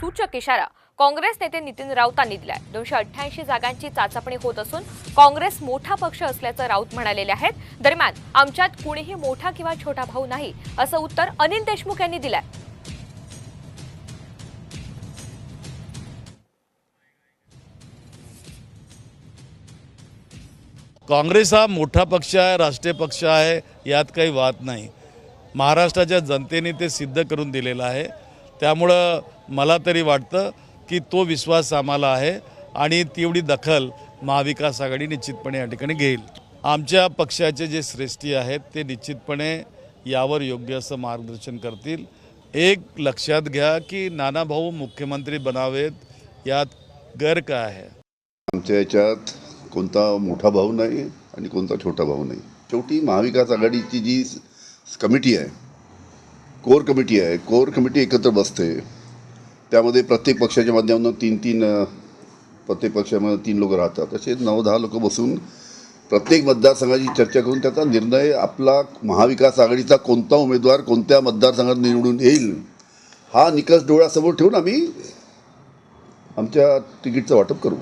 सूचक इशारा काँग्रेस नेते नितीन राऊतांनी दिलाय. दोनशे अठ्ठ्याऐंशी जागांची चाचपणी होत असून काँग्रेस मोठा पक्ष असल्याचं राऊत म्हणालेले आहेत. दरम्यान आमच्यात कुणीही मोठा किंवा छोटा भाऊ नाही असं उत्तर अनिल देशमुख यांनी दिलंय. काँग्रेस हा मोठा पक्ष आहे राष्ट्रीय पक्ष आहे यात काही वाद नाही. महाराष्ट्राच्या जनतेने ते सिद्ध करून दिलेलं आहे. त्यामुळं मला तरी वाटतं की तो विश्वास आम्हाला आहे आणि तेवढी दखल महाविकास आघाडी निश्चितपणे या ठिकाणी घेईल. आमच्या पक्षाचे जे श्रेष्ठी आहेत ते निश्चितपणे यावर योग्य असं मार्गदर्शन करतील. एक लक्षात घ्या की नानाभाऊ मुख्यमंत्री बनावेत यात गैर काय आहे? आमच्या याच्यात कोणता मोठा भाऊ नाही आणि कोणता छोटा भाऊ नाही. शेवटी महाविकास आघाडीची जी कमिटी आहे कोर कमिटी आहे. कोर कमिटी एकत्र बसते. त्यामध्ये प्रत्येक पक्षाच्या माध्यमातून तीन तीन प्रत्येक पक्षामध्ये तीन लोक राहतात. असे नऊ दहा लोक बसून प्रत्येक मतदारसंघाची चर्चा करून त्याचा निर्णय आपला महाविकास आघाडीचा कोणता उमेदवार कोणत्या मतदारसंघात निवडून येईल हा निकष डोळ्यासमोर ठेवून आम्ही आमच्या तिकीटचं वाटप करू.